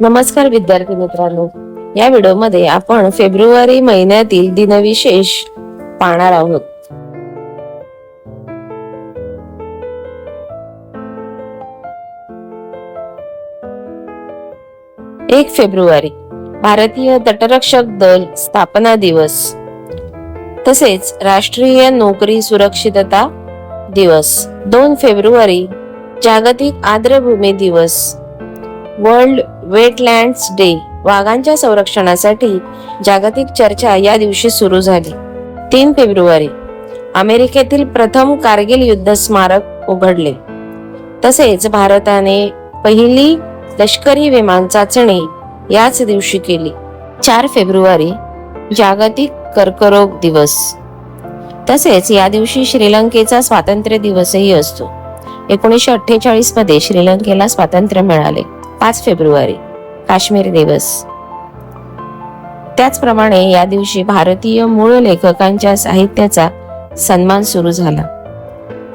नमस्कार विद्यार्थी मित्रांनो. या व्हिडिओमध्ये आपण फेब्रुवारी महिन्यातील दिनविशेष पाहणार आहोत. एक फेब्रुवारी भारतीय तटरक्षक दल स्थापना दिवस. तसेच राष्ट्रीय नोकरी सुरक्षितता दिवस. दोन फेब्रुवारी जागतिक आर्द्रभूमी दिवस. वर्ल्ड वेटलँड्स डे वाघांच्या संरक्षणासाठी जागतिक चर्चा या दिवशी सुरू झाली. तीन फेब्रुवारी अमेरिकेतील प्रथम कारगिल युद्ध स्मारक उघडले. तसेच भारताने पहिली लष्करी विमान चाचणी याच दिवशी केली. चार फेब्रुवारी जागतिक कर्करोग दिवस. तसेच या दिवशी श्रीलंकेचा स्वातंत्र्य दिवसही असतो. एकोणीसशे अठ्ठेचाळीसमध्ये श्रीलंकेला स्वातंत्र्य मिळाले. पाच फेब्रुवारी काश्मीर दिवस. त्याचप्रमाणे या दिवशी भारतीय मूळ लेखकांच्या साहित्याचा सन्मान सुरू झाला.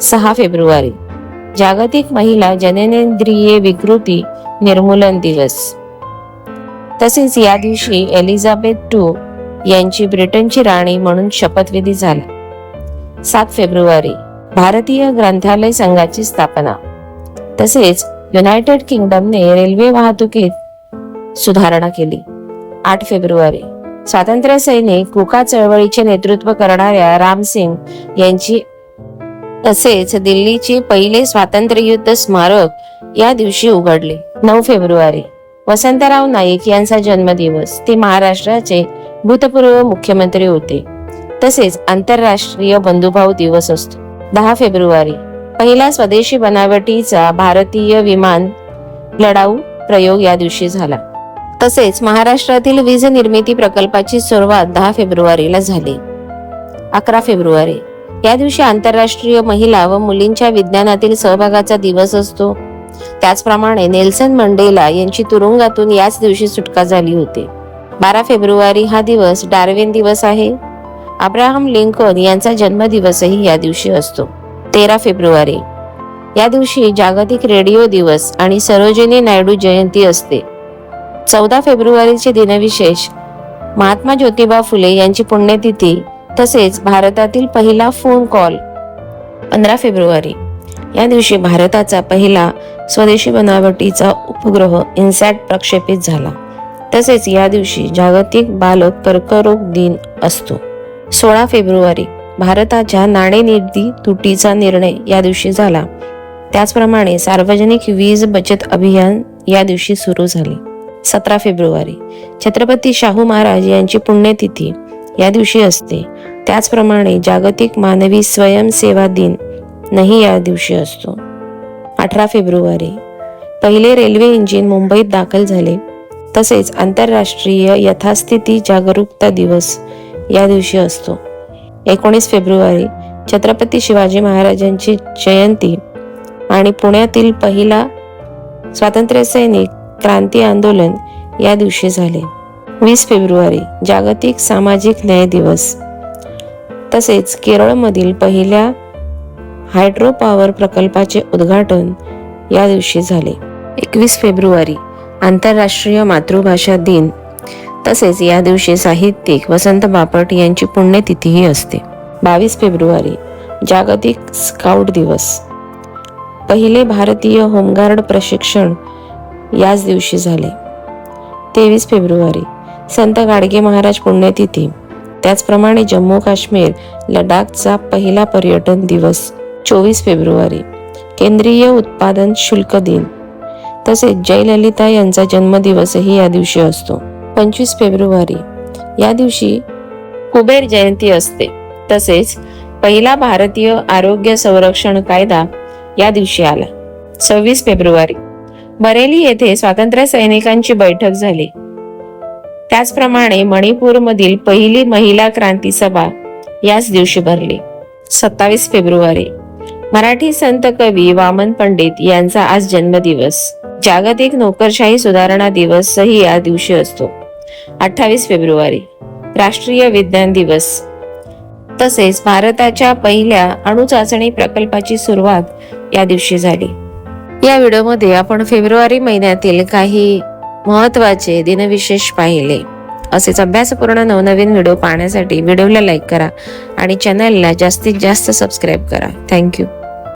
सहा फेब्रुवारी जागतिक महिला जननेंद्रिय विकृती निर्मूलन दिवस. तसेच या दिवशी एलिझाबेथ टू यांची ब्रिटनची राणी म्हणून शपथविधी झाला. सात फेब्रुवारी भारतीय ग्रंथालय संघाची स्थापना. तसेच युनायटेड किंगडमने रेल्वे वाहतुकीत सुधारणा केली. आठ फेब्रुवारी. स्वातंत्र्य सैनिक कुका चळवळीचे नेतृत्व करणाऱ्या रामसिंग यांची तसेच दिल्लीचे पहिले स्वातंत्र्य युद्ध स्मारक या दिवशी उघडले. नऊ फेब्रुवारी. वसंतराव नाईक यांचा जन्मदिवस. ते महाराष्ट्राचे भूतपूर्व मुख्यमंत्री होते. तसेच आंतरराष्ट्रीय बंधुभाव दिवस असतो. दहा फेब्रुवारी. पहिला स्वदेशी बनावटीचा भारतीय विमान लढाऊ प्रयोग या दिवशी झाला. तसेच महाराष्ट्रातील वीज निर्मिती प्रकल्पाची सुरुवात दहा फेब्रुवारीला झाली. अकरा फेब्रुवारी. या दिवशी आंतरराष्ट्रीय महिला व मुलींच्या विज्ञानातील सहभागाचा दिवस असतो. त्याचप्रमाणे नेल्सन मंडेला यांची तुरुंगातून याच दिवशी सुटका झाली होती. बारा फेब्रुवारी हा दिवस डार्विन दिवस आहे. अब्राहम लिंकन यांचा जन्मदिवसही या दिवशी असतो. तेरा फेब्रुवारी. या दिवशी जागतिक रेडिओ दिवस आणि सरोजिनी नायडू जयंती असते. चौदा फेब्रुवारीचे दिनविशेष. महात्मा ज्योतिबा फुले यांची पुण्यतिथी तसेच भारतातील पहिला फोन कॉल पंधरा फेब्रुवारी. या दिवशी भारताचा पहिला स्वदेशी बनावटीचा उपग्रह इन्सॅट प्रक्षेपित झाला. तसेच या दिवशी जागतिक बालक कर्करोग दिन असतो. सोळा फेब्रुवारी. भारताच्या नाणेनिधी तुटीचा निर्णय या दिवशी झाला. त्याचप्रमाणे सार्वजनिक वीज बचत अभियान या दिवशी सुरू झाले. सतरा फेब्रुवारी छत्रपती शाहू महाराज यांची पुण्यतिथी या दिवशी असते. त्याचप्रमाणे जागतिक मानवी स्वयंसेवा दिन नाही या दिवशी असतो. अठरा फेब्रुवारी पहिले रेल्वे इंजिन मुंबईत दाखल झाले. तसेच आंतरराष्ट्रीय यथास्थिती जागरूकता दिवस या दिवशी असतो. एकोणीस फेब्रुवारी छत्रपती शिवाजी महाराजांची जयंती आणि पुण्यातील पहिला स्वातंत्र्य सैनिक क्रांती आंदोलन या दिवशी झाले. वीस फेब्रुवारी जागतिक सामाजिक न्याय दिवस. तसेच केरळमधील पहिल्या हायड्रो पॉवर प्रकल्पाचे उद्घाटन या दिवशी झाले. एकवीस फेब्रुवारी आंतरराष्ट्रीय मातृभाषा दिन तसेच या दिवशी साहित्यिक वसंत बापट यांची पुण्यतिथीही असते. बावीस फेब्रुवारी जागतिक स्काउट दिवस. पहिले भारतीय होमगार्ड प्रशिक्षण याच दिवशी झाले. तेवीस फेब्रुवारी संत गाडगे महाराज पुण्यतिथी. त्याचप्रमाणे जम्मू काश्मीर लडाखचा पहिला पर्यटन दिवस चोवीस फेब्रुवारी. केंद्रीय उत्पादन शुल्क दिन. तसेच जयललिता यांचा जन्मदिवसही या दिवशी असतो. पंचवीस फेब्रुवारी. या दिवशी कुबेर जयंती असते. तसेच पहिला भारतीय आरोग्य संरक्षण कायदा या दिवशी आला. सव्वीस फेब्रुवारी. बरेली येथे स्वातंत्र्य सैनिकांची बैठक झाली. त्याचप्रमाणे मणिपूरमधील पहिली महिला क्रांती सभा याच दिवशी भरली. सत्तावीस फेब्रुवारी. मराठी संत कवी वामन पंडित यांचा आज जन्मदिवस. जागतिक नोकरशाही सुधारणा दिवसही या दिवशी असतो. अठ्ठावीस फेब्रुवारी. राष्ट्रीय विज्ञान दिवस. तसेच भारताच्या पहिल्या अणुचाचणी प्रकल्पाची सुरुवात या दिवशी झाली. या व्हिडिओमध्ये आपण फेब्रुवारी महिन्यातील काही महत्त्वाचे दिनविशेष पाहिले. असेच अभ्यासपूर्ण नवनवीन व्हिडिओ पाहण्यासाठी व्हिडिओला लाईक करा आणि चॅनलला जास्तीत जास्त सबस्क्राईब करा. थँक्यू.